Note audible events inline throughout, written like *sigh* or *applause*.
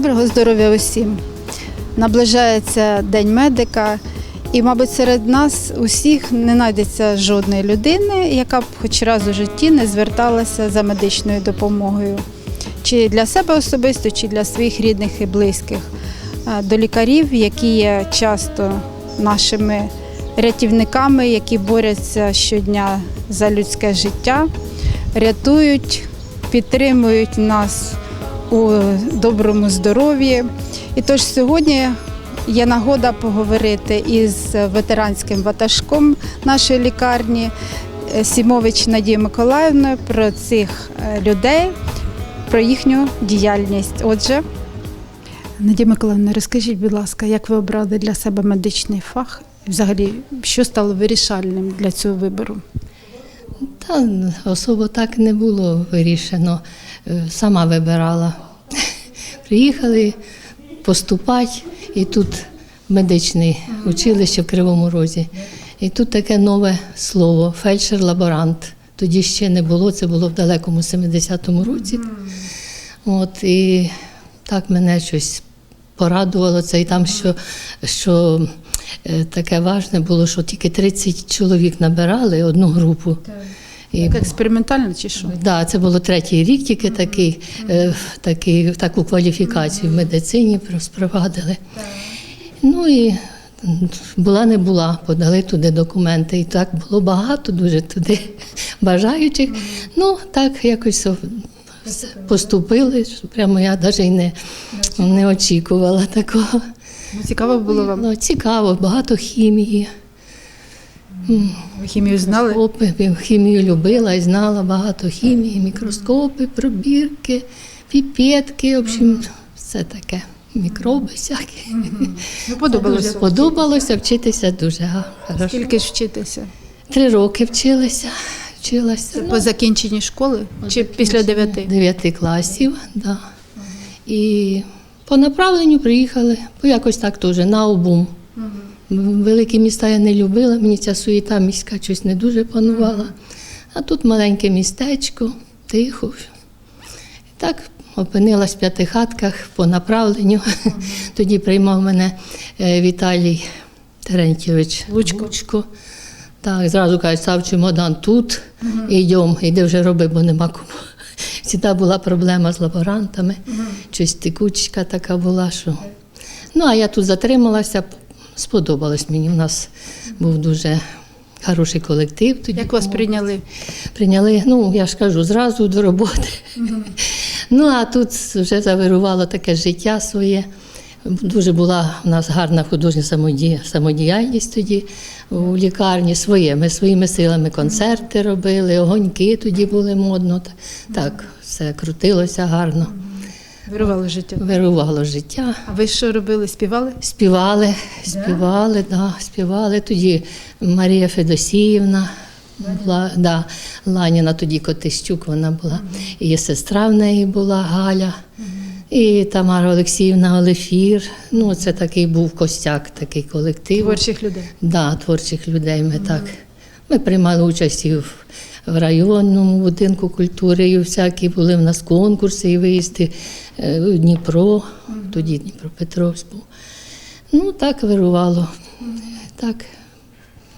Доброго здоров'я усім. Наближається День медика, і, мабуть, серед нас усіх не знайдеться жодної людини, яка б хоч раз у житті не зверталася за медичною допомогою. Чи для себе особисто, чи для своїх рідних і близьких. До лікарів, які є часто нашими рятівниками, які борються щодня за людське життя, рятують, підтримують нас у доброму здоров'ї. І тож сьогодні є нагода поговорити із ветеранським ватажком нашої лікарні е, Сімович Надією Миколаївною про цих е, людей, про їхню діяльність. Отже, Надія Миколаївна, розкажіть, будь ласка, як ви обрали для себе медичний фах? Взагалі, що стало вирішальним для цього вибору? Та особо так не було вирішено. Е, Сама вибирала. *laughs* Приїхали поступати, і тут медичне училище в Кривому Розі. І тут таке нове слово фельдшер-лаборант. Тоді ще не було, це було в далекому 70-му році. От, і так мене щось порадувало це. І там, що, що е, таке важне було, що тільки 30 чоловік набирали одну групу. І Як експериментально чи що? Да, це було третій рік, тільки такий, е, такий, таку кваліфікацію в медицині спровадили. Ну і була не була, подали туди документи. І так було багато дуже туди *laughs* бажаючих. Ну, так якось поступили, що прямо я навіть і не, не очікувала такого. Ну, Цікаво було вам. Ну, цікаво, багато хімії. Ви хімію знали? Мікроскопи, хімію любила і знала багато хімії, мікроскопи, пробірки, піпетки, в общем, все таке. Мікроби всякі. Ну, подобалося. подобалося вчитися дуже га- хорошо. Скільки ж вчитися? Три роки вчилася, вчилася. По закінченні школи чи після дев'яти? Дев'яти класів, да. І по направленню приїхали, по якось так теж, на обум. Великі міста я не любила, мені ця суєта міська щось не дуже панувала. А тут маленьке містечко, тихо. І так опинилась в п'ятихатках по направленню. Тоді приймав мене е, Віталій Терентьєвич Лучко. Лучко. Так, зразу кажуть, став чемодан тут, йдемо, іди вже роби, бо нема кому. Всіда була проблема з лаборантами, щось текучка така була, що. Ну, а я тут затрималася, сподобалось мені. У нас був дуже хороший колектив. Тоді Як вас прийняли? Прийняли, ну я ж кажу, зразу до роботи. Ну а тут вже завирувало таке життя своє. Дуже була в нас гарна художня самоді- самодіяльність тоді у лікарні своє. Ми своїми силами концерти робили, огоньки тоді були модно. Так, все крутилося гарно, Вирували життя. вирувало життя. А ви що робили? Співали? Співали, співали, да, співали. Тоді Марія Федосіївна була, да, Ланіна тоді Котищук вона була, і сестра в неї була Галя, і Тамара Олексіївна Олефір. Ну, це такий був костяк, такий колектив. Творчих людей. Да, творчих людей ми так. Ми приймали участь і в, в районному будинку культури, і всякі були в нас конкурси і виїзди е, в Дніпро, тоді Дніпропетровськ був. Ну, так вирувало. Так.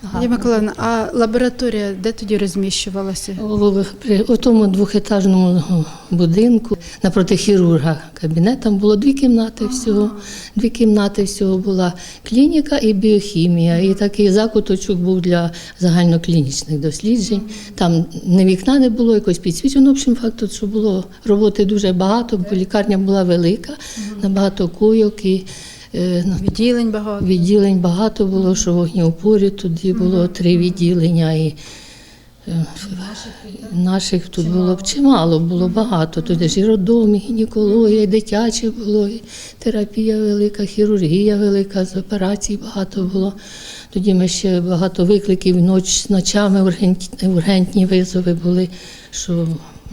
Надія Миколаївна, а лабораторія де тоді розміщувалася? У, при у тому двохетажному будинку напроти хірурга кабінет, там було дві кімнати всього. Дві кімнати всього була клініка і біохімія. І такий закуточок був для загальноклінічних досліджень. Там не вікна не було, якось підсвічено. В общем, факт, що було роботи дуже багато, бо лікарня була велика, набагато куйок і Відділень багато. Відділень багато було, що вогнеупорі тоді було три відділення. І е, наших тут було б чимало, було багато. Туди ж і роддом, і гінекологія, і дитяче було, і терапія велика, хірургія велика, з операцій багато було. Тоді ми ще багато викликів, ноч, ночами ургентні, ургентні визови були, що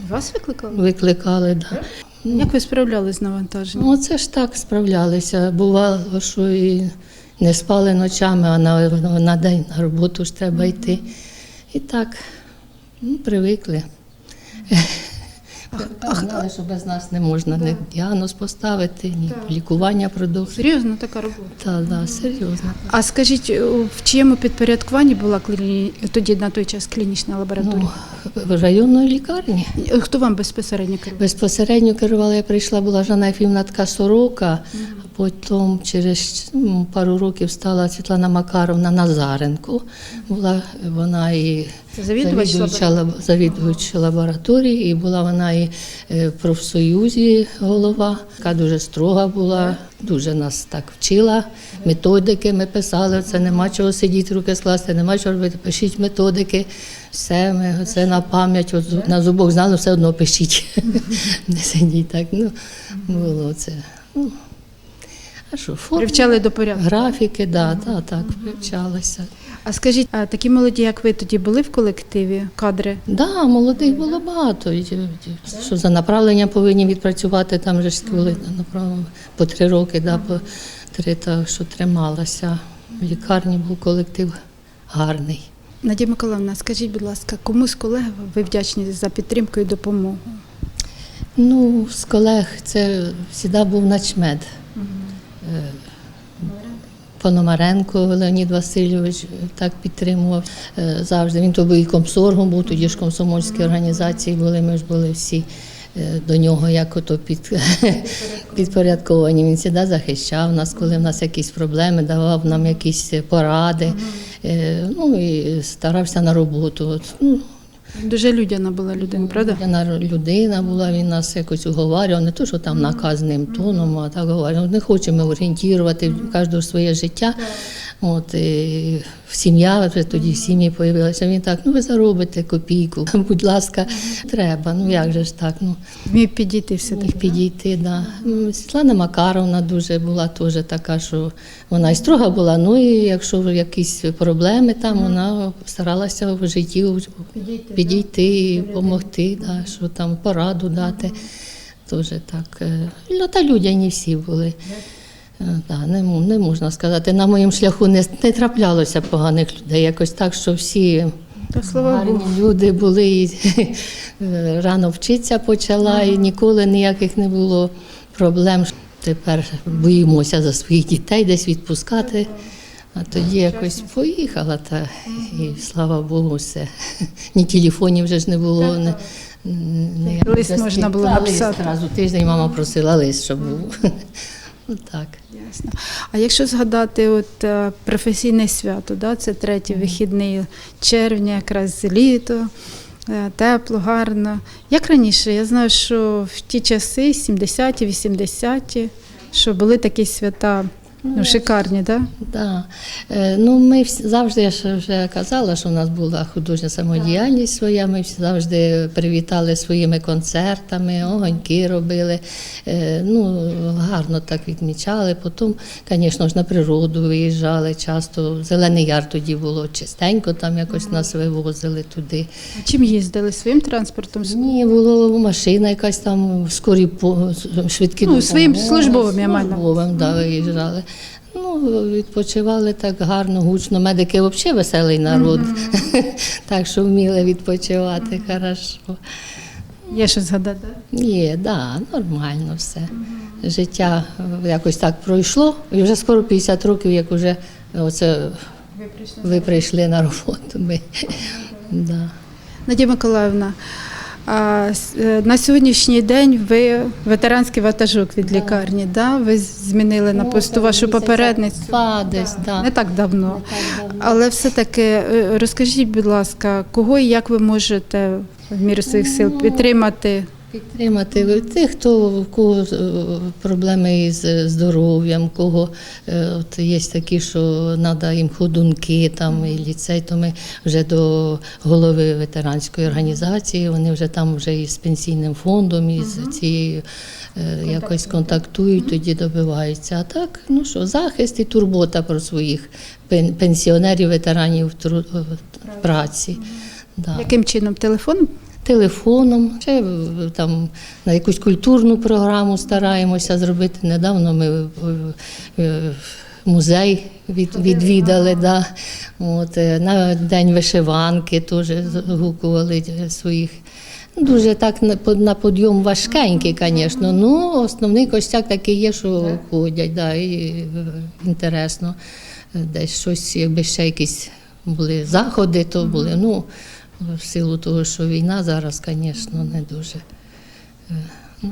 Вас викликали? викликали. Да. Як ви справлялись з навантаженням? Ну, це ж так справлялися. Бувало, що і не спали ночами, а на, на день на роботу ж треба йти. І так, ну, привикли. Знали, що без нас не можна ні діагноз поставити, ні лікування продовжити. Серйозно така робота. Так, да, серйозно. А скажіть, в чиєму підпорядкуванні була кліні... тоді на той час клінічна лабораторія? Ну, в районної лікарні. Хто вам безпосередньо керував? Безпосередньо керувала, я прийшла, була Жанна Ефімна така сорока, а потім через пару років стала Світлана Макаровна Назаренко. Була вона і Це завідувач завідувача, лабораторії, і була вона і е, в профсоюзі голова, яка дуже строга була, дуже нас так вчила. Методики ми писали, це нема чого сидіти, руки скласти, нема чого робити, пишіть методики. Все, ми це на пам'ять, на зубок знали, все одно пишіть. *laughs* Не сидіть так. Ну, було це. А що, форми, Привчали до порядку. графіки, да, да, так, привчалися. А скажіть, а такі молоді, як ви тоді були в колективі кадри? Да, молодих було багато. І, і, Що за направлення повинні відпрацювати, там же ж коли направо по три роки, да, по три, так що трималася. В лікарні був колектив гарний. Надія Миколаївна, скажіть, будь ласка, кому з колег ви вдячні за підтримку і допомогу? Ну, з колег це завжди був начмед. Е, Пономаренко Леонід Васильович так підтримував е, завжди. Він то був і комсоргом, був тоді ж комсомольські організації були, ми ж були всі е, до нього як ото під, *laughs* підпорядковані. Він завжди захищав нас, коли в нас якісь проблеми, давав нам якісь поради. Е, Ну і старався на роботу. От, ну, Дуже людяна була людина, правда? Людяна людина була, він нас якось уговарював, не то, що там наказним тоном, а так говорив. Не хочемо орієнтувати кожного своє життя. От, і сім'я, вже тоді в сім'ї з'явилася. Він так, ну ви заробите копійку, *laughs* будь ласка, треба. Ну як же ж так? Ну, Вмів підійти все-таки. міг підійти. Да. Світлана Макаровна дуже була теж така, що вона і строга була, ну і якщо якісь проблеми там, вона старалася в житті підійти і допомогти, да, що там пораду дати. Теж так. е, Ну, та людяні всі були. Е, Да, не, не можна сказати. На моєму шляху не, не траплялося поганих людей. Якось так, що всі Та слава гарні Богу. люди були і *laughs* е, рано вчитися почала, і ніколи ніяких не було проблем. Тепер боїмося за своїх дітей десь відпускати. А тоді якось поїхала, та і слава Богу, все. *laughs* Ні телефонів вже ж не було. Не, не, Лист можна було написати. Тиждень мама просила лист, щоб був. *laughs* Так. Ясно. А якщо згадати от, е, професійне свято, да, це третій вихідний червня, якраз літо, е, тепло, гарно. Як раніше, я знаю, що в ті часи, 70-ті, 80-ті, що були такі свята ну, шикарні, так? Да. Е, Ну, ми всі- завжди я ж вже казала, що у нас була художня самодіяльність своя. Ми всі завжди привітали своїми концертами, огоньки робили. Е, Ну, гарно так відмічали. Потім, звісно ж, на природу виїжджали часто. Зелений яр тоді було чистенько, там якось нас вивозили туди. Чим їздили? Своїм транспортом? Ні, була машина якась там скорі швидкі Ну, своїм службовим, я маю. Службовим, да, виїжджали. Ну, відпочивали так гарно, гучно. Медики взагалі веселий народ, *laughs* так що вміли відпочивати хорошо. Є що згадати? Є, да, нормально все. Життя якось так пройшло, і вже скоро 50 років, як вже оце ви прийшли на роботу. Ми. Да. Надія Миколаївна, на сьогоднішній день ви ветеранський ватажок від лікарні, да? ви змінили на посту вашу попередницю. Два десь, да. Не так давно. Але все-таки е, розкажіть, будь ласка, кого і як ви можете в міру своїх сил підтримати? Підтримати тих, хто в кого е, проблеми із здоров'ям, кого е, от є такі, що треба їм ходунки там і ліцей, то ми вже до голови ветеранської організації. Вони вже там вже із пенсійним фондом, із цією е, якось контактують, тоді добиваються. А так, ну що, захист і турбота про своїх пенсіонерів, ветеранів тру- е, праці. Да Яким чином? Телефон? Телефоном, ще там на якусь культурну програму стараємося зробити. Недавно ми е, музей від, відвідали. Да. От, е, на День вишиванки теж згукували своїх. Дуже так на под- подйом важкенький, звісно. Ну, основний костяк такий є, що ходять, да, і е, інтересно. Десь щось, якби ще якісь були заходи, то були. Ну, в силу того, що війна зараз, звісно, не дуже.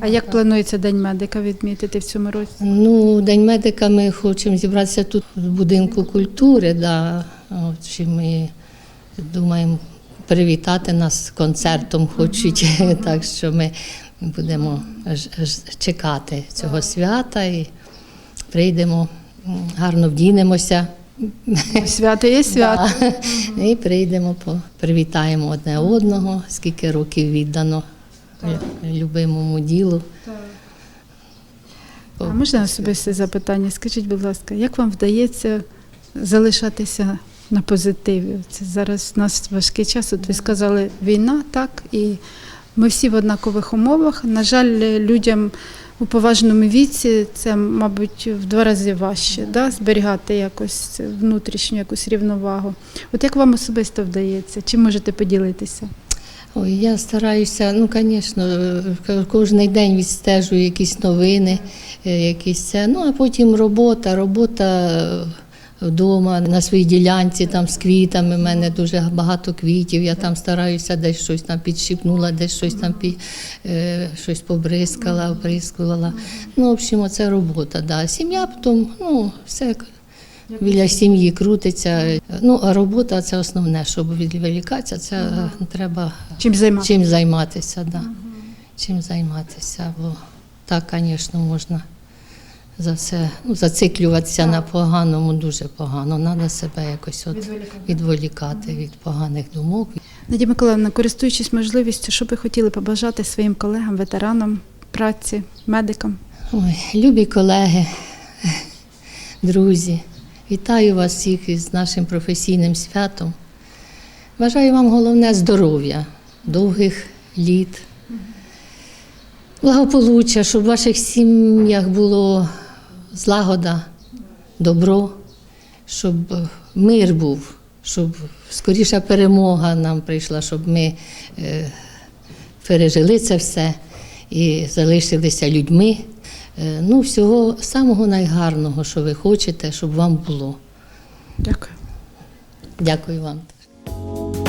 А як планується День медика відмітити в цьому році? Ну, День медика ми хочемо зібратися тут в будинку культури. Да. От, чи ми думаємо привітати нас концертом хочуть, *laughs* так що ми будемо чекати цього свята і прийдемо, гарно вдінемося. Свято є свято. Да. І прийдемо, привітаємо одне одного, скільки років віддано лю- любимому ділу. А можна особисте запитання? Скажіть, будь ласка, як вам вдається залишатися на позитиві? Це зараз у нас важкий час. От ви сказали війна, так, і ми всі в однакових умовах. На жаль, людям у поважному віці це, мабуть, в два рази важче, да? зберігати якось внутрішню якусь рівновагу. От як вам особисто вдається? Чи можете поділитися? Ой, я стараюся, ну, звісно, кожен день відстежую якісь новини, е, якісь це. Ну, а потім робота, робота е, вдома, на своїй ділянці, там з квітами. У мене дуже багато квітів. Я там стараюся десь щось там підщипнула, десь щось там пі, е, щось побризкала, оприскувала. Ну, в общем, це робота. Да. Сім'я потім, ну, все біля сім'ї крутиться. Ну, а робота це основне, щоб відволікатися, це е, треба Чим займатися? чим займатися, да. чим займатися. Бо так, звісно, можна за це ну, зациклюватися на поганому дуже погано. Треба себе якось от відволікати від поганих думок. Надія Миколаївна, користуючись можливістю, що би хотіли побажати своїм колегам, ветеранам праці, медикам? Ой, любі колеги, друзі, вітаю вас всіх із нашим професійним святом. Бажаю вам головне здоров'я, довгих літ, благополуччя, щоб в ваших сім'ях було злагода, добро, щоб мир був, щоб скоріша перемога нам прийшла, щоб ми е, пережили це все і залишилися людьми. Е, Ну, всього самого найгарного, що ви хочете, щоб вам було. Дякую. Дякую вам.